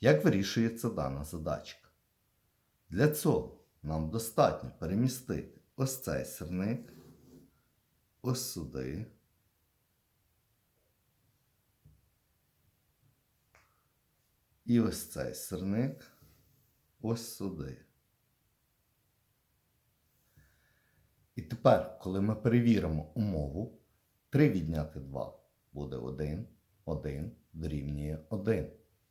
Як вирішується дана задачка? Для цього нам достатньо перемістити ось цей сірник, ось сюди. І ось цей сирник ось сюди. І тепер, коли ми перевіримо умову, 3 відняти 2 буде 1, 1 дорівнює 1.